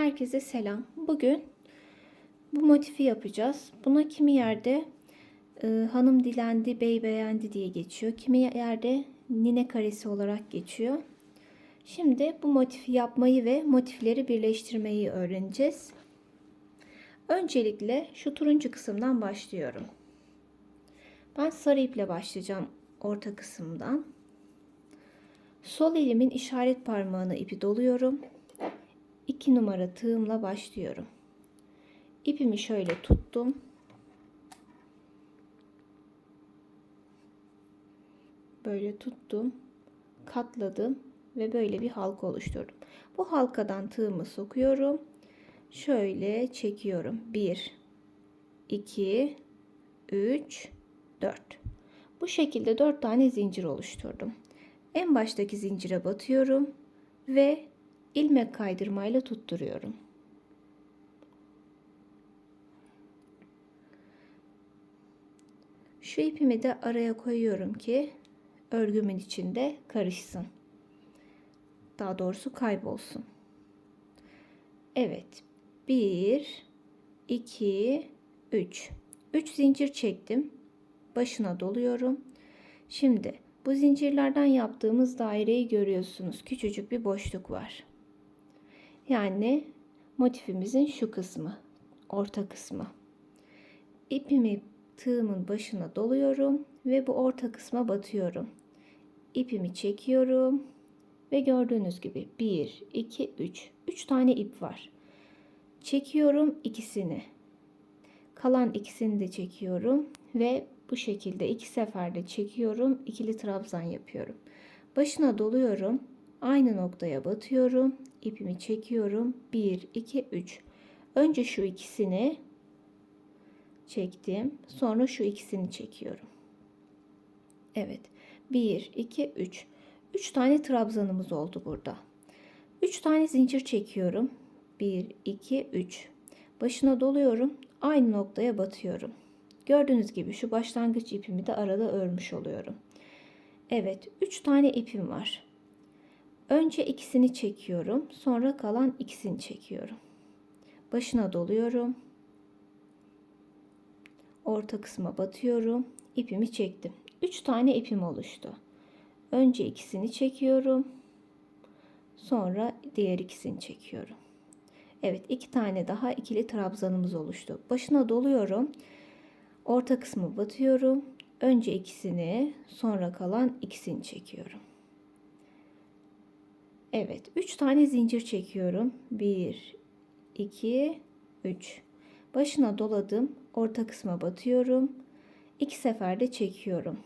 Herkese selam. Bugün bu motifi yapacağız. Buna kimi yerde e, hanım dilendi, bey beğendi diye geçiyor. Kimi yerde nine karesi olarak geçiyor. Şimdi bu motifi yapmayı ve motifleri birleştirmeyi öğreneceğiz. Öncelikle şu turuncu kısımdan başlıyorum. Ben sarı iple başlayacağım orta kısımdan. Sol elimin işaret parmağına ipi doluyorum. 2 numara tığımla başlıyorum. İpimi şöyle tuttum. Böyle tuttum. Katladım ve böyle bir halka oluşturdum. Bu halkadan tığımı sokuyorum. Şöyle çekiyorum. 1 2 3 4. Bu şekilde 4 tane zincir oluşturdum. En baştaki zincire batıyorum ve ilmek kaydırmayla tutturuyorum. Şu ipimi de araya koyuyorum ki örgümün içinde karışsın. Daha doğrusu kaybolsun. Evet. 1 2 3 3 zincir çektim. Başına doluyorum. Şimdi bu zincirlerden yaptığımız daireyi görüyorsunuz. Küçücük bir boşluk var. Yani motifimizin şu kısmı, orta kısmı. İpimi tığımın başına doluyorum ve bu orta kısma batıyorum. İpimi çekiyorum ve gördüğünüz gibi 1, 2, 3. 3 tane ip var. Çekiyorum ikisini. Kalan ikisini de çekiyorum ve bu şekilde iki seferde çekiyorum. ikili trabzan yapıyorum. Başına doluyorum. Aynı noktaya batıyorum. İpimi çekiyorum. 1, 2, 3. Önce şu ikisini çektim. Sonra şu ikisini çekiyorum. Evet. 1, 2, 3. 3 tane trabzanımız oldu burada. 3 tane zincir çekiyorum. 1, 2, 3. Başına doluyorum. Aynı noktaya batıyorum. Gördüğünüz gibi şu başlangıç ipimi de arada örmüş oluyorum. Evet 3 tane ipim var. Önce ikisini çekiyorum. Sonra kalan ikisini çekiyorum. Başına doluyorum. Orta kısma batıyorum. İpimi çektim. 3 tane ipim oluştu. Önce ikisini çekiyorum. Sonra diğer ikisini çekiyorum. Evet iki tane daha ikili trabzanımız oluştu. Başına doluyorum. Orta kısmı batıyorum. Önce ikisini, sonra kalan ikisini çekiyorum. Evet, 3 tane zincir çekiyorum. 1 2 3. Başına doladım. Orta kısma batıyorum. 2 seferde çekiyorum.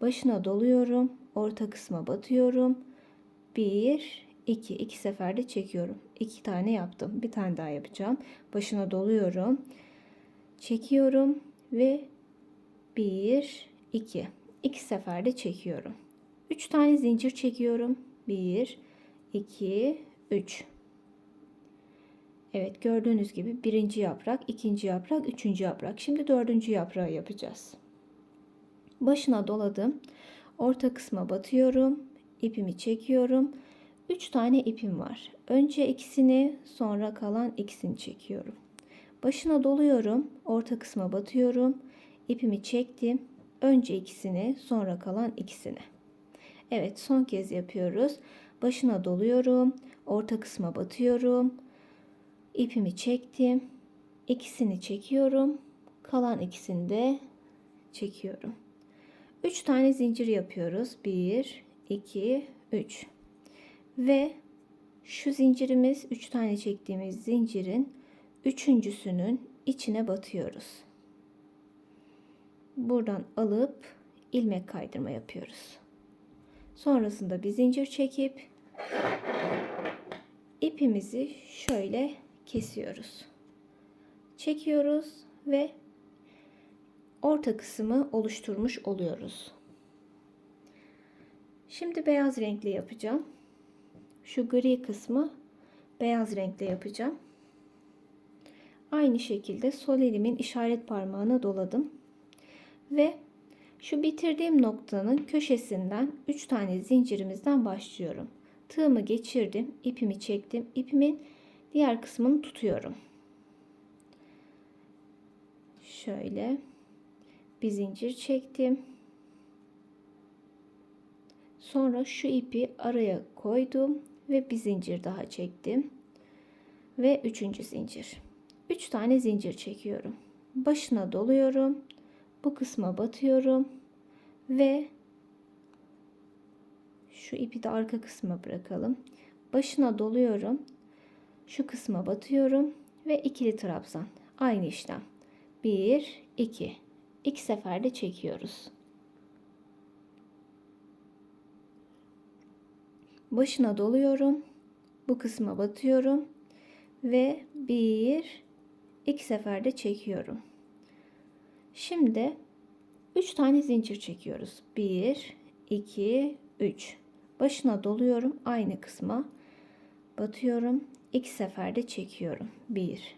Başına doluyorum. Orta kısma batıyorum. 1 2 2 seferde çekiyorum. 2 tane yaptım. Bir tane daha yapacağım. Başına doluyorum çekiyorum ve 1 2 2 seferde çekiyorum. 3 tane zincir çekiyorum. 1 2 3 Evet gördüğünüz gibi birinci yaprak, ikinci yaprak, üçüncü yaprak. Şimdi dördüncü yaprağı yapacağız. Başına doladım. Orta kısma batıyorum. ipimi çekiyorum. 3 tane ipim var. Önce ikisini sonra kalan ikisini çekiyorum. Başına doluyorum. Orta kısma batıyorum. İpimi çektim. Önce ikisini sonra kalan ikisini. Evet son kez yapıyoruz. Başına doluyorum. Orta kısma batıyorum. İpimi çektim. İkisini çekiyorum. Kalan ikisini de çekiyorum. 3 tane zincir yapıyoruz. 1 2 3. Ve şu zincirimiz 3 tane çektiğimiz zincirin üçüncüsünün içine batıyoruz. Buradan alıp ilmek kaydırma yapıyoruz. Sonrasında bir zincir çekip ipimizi şöyle kesiyoruz. Çekiyoruz ve orta kısmı oluşturmuş oluyoruz. Şimdi beyaz renkli yapacağım. Şu gri kısmı beyaz renkle yapacağım. Aynı şekilde sol elimin işaret parmağına doladım. Ve şu bitirdiğim noktanın köşesinden 3 tane zincirimizden başlıyorum. Tığımı geçirdim, ipimi çektim. İpimin Diğer kısmını tutuyorum. Şöyle bir zincir çektim. Sonra şu ipi araya koydum ve bir zincir daha çektim. Ve üçüncü zincir. Üç tane zincir çekiyorum. Başına doluyorum. Bu kısma batıyorum ve şu ipi de arka kısma bırakalım. Başına doluyorum. Şu kısma batıyorum ve ikili trabzan. Aynı işlem. 1 2 İki seferde çekiyoruz. Başına doluyorum. Bu kısma batıyorum ve bir iki seferde çekiyorum. Şimdi 3 tane zincir çekiyoruz. 1 2 3 başına doluyorum aynı kısma batıyorum. İki seferde çekiyorum. 1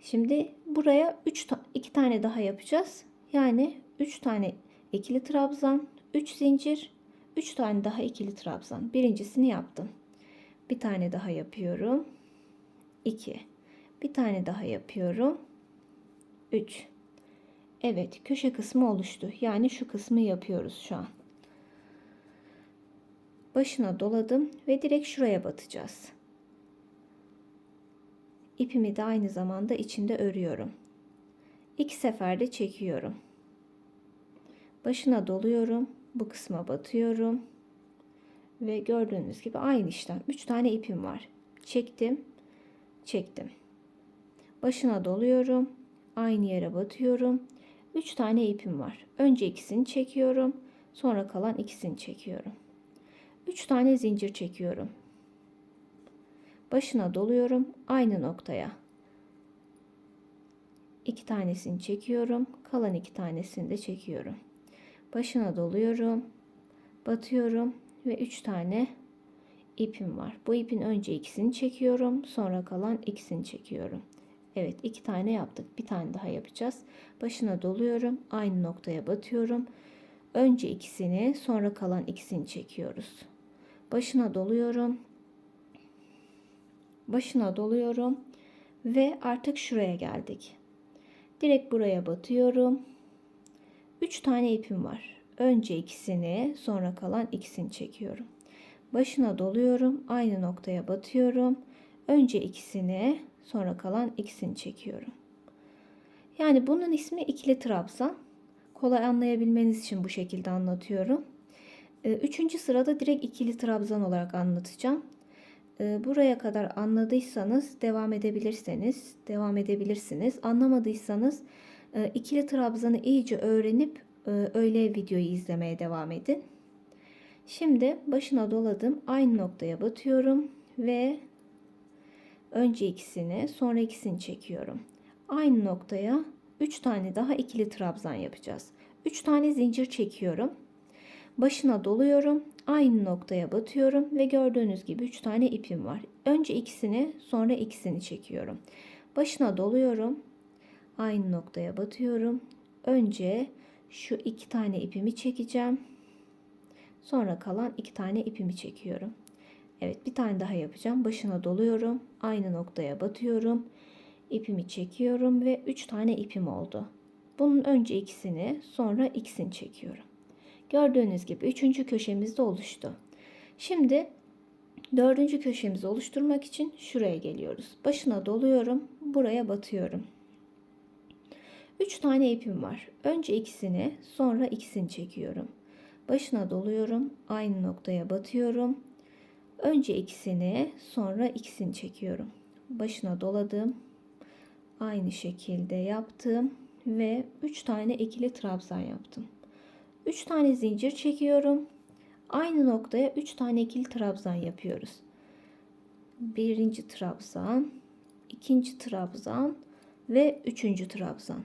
Şimdi buraya 3 ta 2 tane daha yapacağız. Yani 3 tane ikili trabzan, 3 zincir, 3 tane daha ikili trabzan. Birincisini yaptım. Bir tane daha yapıyorum. 2. Bir tane daha yapıyorum. 3. Evet, köşe kısmı oluştu. Yani şu kısmı yapıyoruz şu an. Başına doladım ve direkt şuraya batacağız. İpimi de aynı zamanda içinde örüyorum. İki seferde çekiyorum. Başına doluyorum. Bu kısma batıyorum. Ve gördüğünüz gibi aynı işlem. 3 tane ipim var. Çektim. Çektim. Başına doluyorum. Aynı yere batıyorum. 3 tane ipim var. Önce ikisini çekiyorum. Sonra kalan ikisini çekiyorum. 3 tane zincir çekiyorum. Başına doluyorum aynı noktaya. 2 tanesini çekiyorum. Kalan 2 tanesini de çekiyorum. Başına doluyorum. Batıyorum ve 3 tane ipim var. Bu ipin önce ikisini çekiyorum. Sonra kalan ikisini çekiyorum. Evet iki tane yaptık. Bir tane daha yapacağız. Başına doluyorum. Aynı noktaya batıyorum. Önce ikisini sonra kalan ikisini çekiyoruz. Başına doluyorum. Başına doluyorum. Ve artık şuraya geldik. Direkt buraya batıyorum. 3 tane ipim var. Önce ikisini sonra kalan ikisini çekiyorum. Başına doluyorum. Aynı noktaya batıyorum. Önce ikisini sonra kalan ikisini çekiyorum. Yani bunun ismi ikili trabzan. Kolay anlayabilmeniz için bu şekilde anlatıyorum. Ee, üçüncü sırada direkt ikili trabzan olarak anlatacağım. Ee, buraya kadar anladıysanız devam edebilirseniz devam edebilirsiniz. Anlamadıysanız e, ikili trabzanı iyice öğrenip e, öyle videoyu izlemeye devam edin. Şimdi başına doladım. Aynı noktaya batıyorum ve önce ikisini sonra ikisini çekiyorum. Aynı noktaya 3 tane daha ikili trabzan yapacağız. 3 tane zincir çekiyorum. Başına doluyorum. Aynı noktaya batıyorum ve gördüğünüz gibi 3 tane ipim var. Önce ikisini sonra ikisini çekiyorum. Başına doluyorum. Aynı noktaya batıyorum. Önce şu iki tane ipimi çekeceğim. Sonra kalan iki tane ipimi çekiyorum. Evet bir tane daha yapacağım. Başına doluyorum. Aynı noktaya batıyorum. İpimi çekiyorum ve üç tane ipim oldu. Bunun önce ikisini sonra ikisini çekiyorum. Gördüğünüz gibi üçüncü köşemiz de oluştu. Şimdi dördüncü köşemizi oluşturmak için şuraya geliyoruz. Başına doluyorum. Buraya batıyorum. 3 tane ipim var. Önce ikisini, sonra ikisini çekiyorum. Başına doluyorum. Aynı noktaya batıyorum. Önce ikisini, sonra ikisini çekiyorum. Başına doladım. Aynı şekilde yaptım ve 3 tane ikili trabzan yaptım. 3 tane zincir çekiyorum. Aynı noktaya 3 tane ikili trabzan yapıyoruz. Birinci trabzan, ikinci trabzan ve üçüncü trabzan.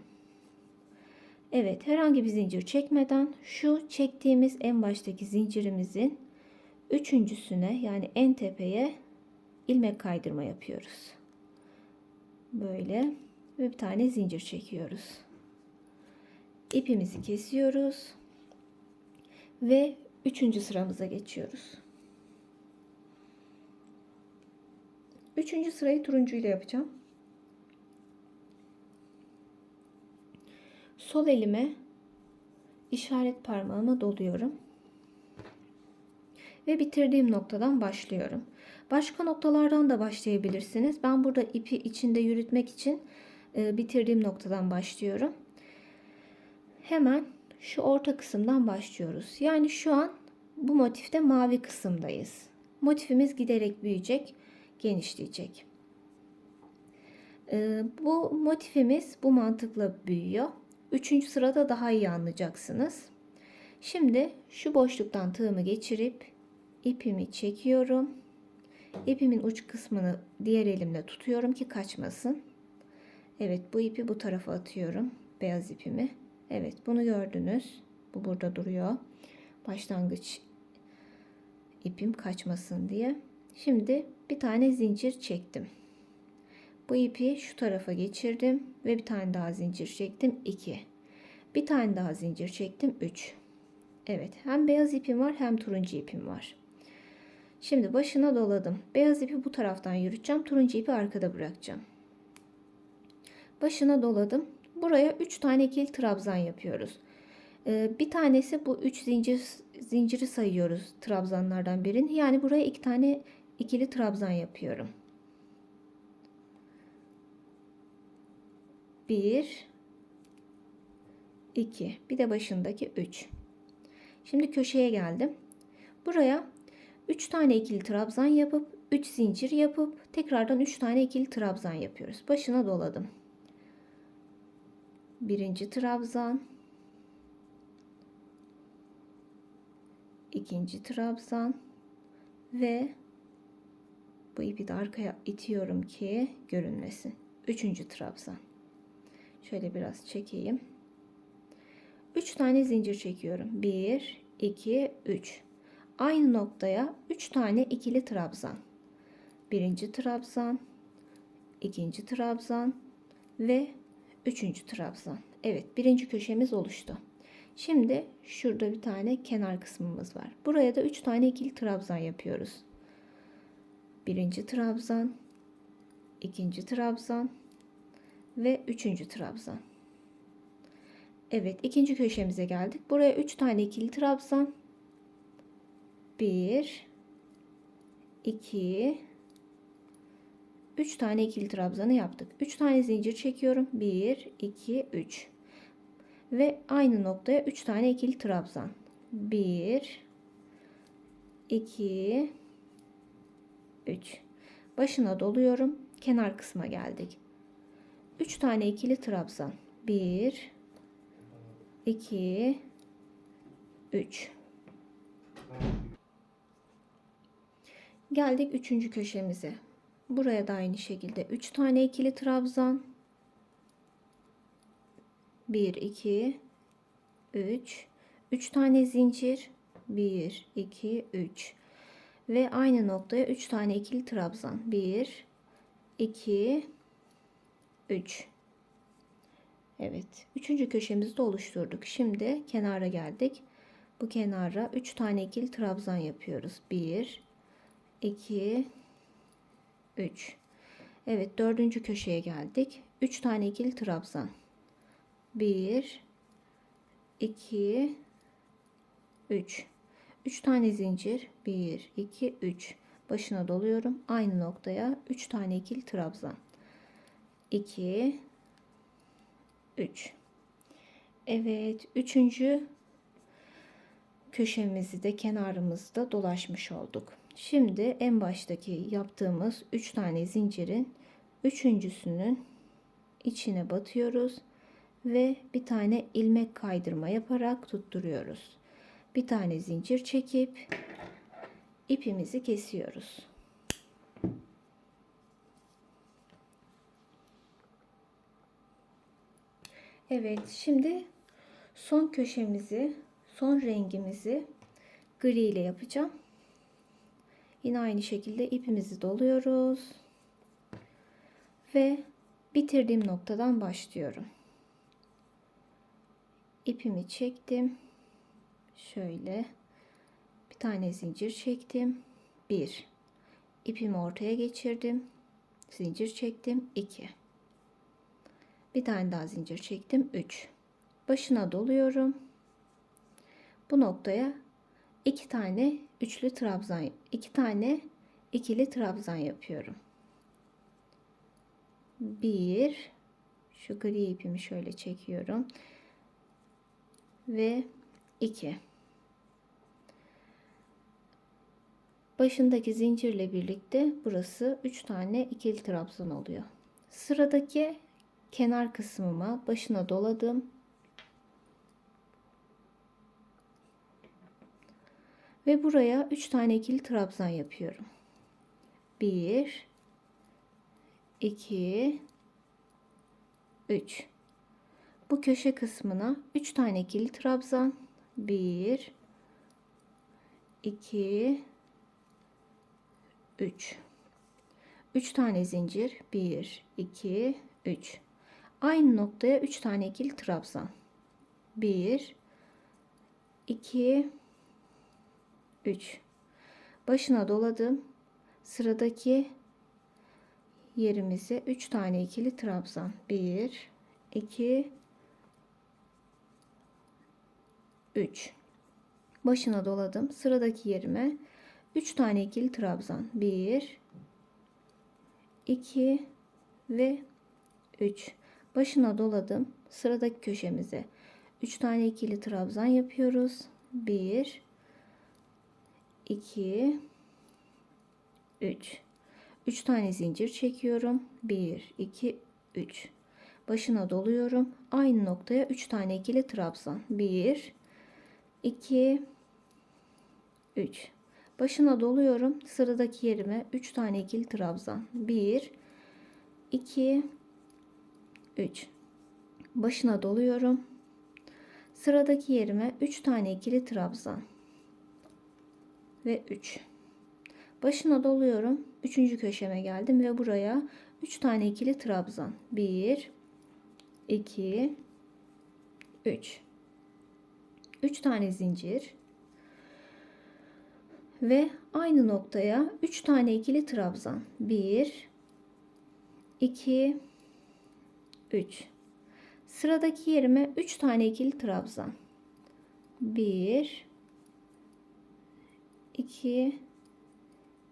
Evet herhangi bir zincir çekmeden şu çektiğimiz en baştaki zincirimizin üçüncüsüne yani en tepeye ilmek kaydırma yapıyoruz. Böyle ve bir tane zincir çekiyoruz. İpimizi kesiyoruz ve üçüncü sıramıza geçiyoruz. Üçüncü sırayı turuncuyla yapacağım. Sol elime işaret parmağımı doluyorum. Ve bitirdiğim noktadan başlıyorum. Başka noktalardan da başlayabilirsiniz. Ben burada ipi içinde yürütmek için e, bitirdiğim noktadan başlıyorum. Hemen şu orta kısımdan başlıyoruz. Yani şu an bu motifte mavi kısımdayız. Motifimiz giderek büyüyecek, genişleyecek. E, bu motifimiz bu mantıkla büyüyor. Üçüncü sırada daha iyi anlayacaksınız. Şimdi şu boşluktan tığımı geçirip ipimi çekiyorum. İpimin uç kısmını diğer elimle tutuyorum ki kaçmasın. Evet bu ipi bu tarafa atıyorum. Beyaz ipimi. Evet bunu gördünüz. Bu burada duruyor. Başlangıç ipim kaçmasın diye. Şimdi bir tane zincir çektim. Bu ipi şu tarafa geçirdim ve bir tane daha zincir çektim 2. Bir tane daha zincir çektim 3. Evet hem beyaz ipim var hem turuncu ipim var. Şimdi başına doladım. Beyaz ipi bu taraftan yürüteceğim. Turuncu ipi arkada bırakacağım. Başına doladım. Buraya 3 tane ikili trabzan yapıyoruz. Ee, bir tanesi bu 3 zincir zinciri sayıyoruz trabzanlardan birini. Yani buraya 2 tane ikili trabzan yapıyorum. 1 2 bir de başındaki 3. Şimdi köşeye geldim. Buraya 3 tane ikili trabzan yapıp 3 zincir yapıp tekrardan 3 tane ikili trabzan yapıyoruz. Başına doladım. Birinci trabzan. ikinci trabzan ve bu ipi de arkaya itiyorum ki görünmesin. Üçüncü trabzan. Şöyle biraz çekeyim. 3 tane zincir çekiyorum. 1, 2, 3. Aynı noktaya 3 tane ikili trabzan. Birinci trabzan, ikinci trabzan ve üçüncü trabzan. Evet birinci köşemiz oluştu. Şimdi şurada bir tane kenar kısmımız var. Buraya da 3 tane ikili trabzan yapıyoruz. Birinci trabzan, ikinci trabzan ve üçüncü trabzan. Evet ikinci köşemize geldik. Buraya 3 tane ikili trabzan. 1 2 3 tane ikili trabzanı yaptık. 3 tane zincir çekiyorum. 1 2 3 ve aynı noktaya 3 tane ikili trabzan. 1 2 3 başına doluyorum. Kenar kısma geldik. 3 tane ikili trabzan. 1 2 3 Geldik 3. köşemize. Buraya da aynı şekilde 3 tane ikili trabzan. 1 2 3 3 tane zincir 1 2 3 ve aynı noktaya 3 tane ikili trabzan 1 2 3 Evet. Üçüncü köşemizi de oluşturduk. Şimdi kenara geldik. Bu kenara 3 tane ikili trabzan yapıyoruz. 1 2 3 Evet dördüncü köşeye geldik. 3 tane ikili trabzan. 1 2 3 3 tane zincir. 1 2 3 başına doluyorum. Aynı noktaya 3 tane ikili trabzan. 2 3 Evet üçüncü köşemizi de kenarımızda dolaşmış olduk şimdi en baştaki yaptığımız 3 tane zincirin üçüncüsünün içine batıyoruz ve bir tane ilmek kaydırma yaparak tutturuyoruz. Bir tane zincir çekip ipimizi kesiyoruz. Evet, şimdi son köşemizi, son rengimizi gri ile yapacağım. Yine aynı şekilde ipimizi doluyoruz. Ve bitirdiğim noktadan başlıyorum ipimi çektim. Şöyle bir tane zincir çektim. Bir ipimi ortaya geçirdim. zincir çektim 2 bir tane daha zincir çektim 3 başına doluyorum bu noktaya iki tane üçlü trabzan iki tane ikili trabzan yapıyorum bir şu gri ipimi şöyle çekiyorum ve 2 başındaki zincirle birlikte burası 3 tane ikili trabzan oluyor. Sıradaki kenar kısmıma başına doladım. Ve buraya 3 tane ikili trabzan yapıyorum. 1 2 3 Bu köşe kısmına 3 tane ikili trabzan. 1 2 3 3 tane zincir. 1 2 3 aynı noktaya 3 tane ikili trabzan. 1 2 3 başına doladım. Sıradaki yerimize 3 tane ikili trabzan. 1 2 3 başına doladım. Sıradaki yerime 3 tane ikili trabzan. 1 2 ve 3 başına doladım. Sıradaki köşemize 3 tane ikili trabzan yapıyoruz. 1 2 3 3 tane zincir çekiyorum. 1 2 3 başına doluyorum. Aynı noktaya 3 tane ikili trabzan. 1 2 3 başına doluyorum. Sıradaki yerime 3 tane ikili trabzan. 1 2 3 başına doluyorum. Sıradaki yerime 3 tane ikili trabzan ve 3 başına doluyorum 3. köşeme geldim ve buraya 3 tane ikili trabzan. 1 2 3 3 tane zincir ve aynı noktaya 3 tane ikili trabzan. 1 2 3 sıradaki yerime 3 tane ikili trabzan. 1 2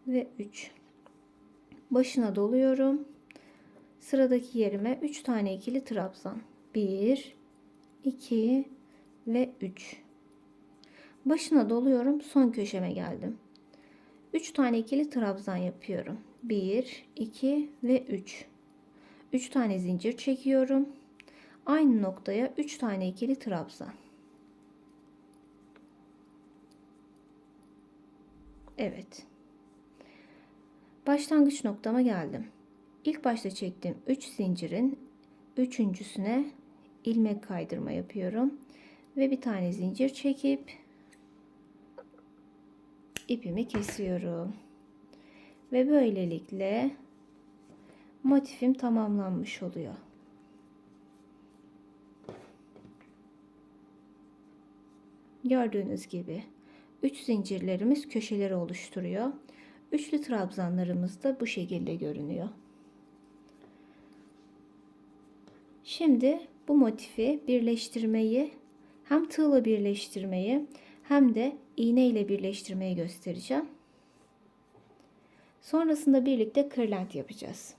ve 3 başına doluyorum. Sıradaki yerime 3 tane ikili trabzan. 1 2 ve 3 başına doluyorum son köşeme geldim. 3 tane ikili trabzan yapıyorum. 1 2 ve 3 3 tane zincir çekiyorum. Aynı noktaya 3 tane ikili trabzan Evet başlangıç noktama geldim İlk başta çektiğim 3 zincirin üçüncüsüne ilmek kaydırma yapıyorum ve bir tane zincir çekip ipimi kesiyorum. Ve böylelikle motifim tamamlanmış oluyor. Gördüğünüz gibi 3 zincirlerimiz köşeleri oluşturuyor. Üçlü trabzanlarımız da bu şekilde görünüyor. Şimdi bu motifi birleştirmeyi hem tığla birleştirmeyi hem de iğne ile birleştirmeyi göstereceğim. Sonrasında birlikte kırlent yapacağız.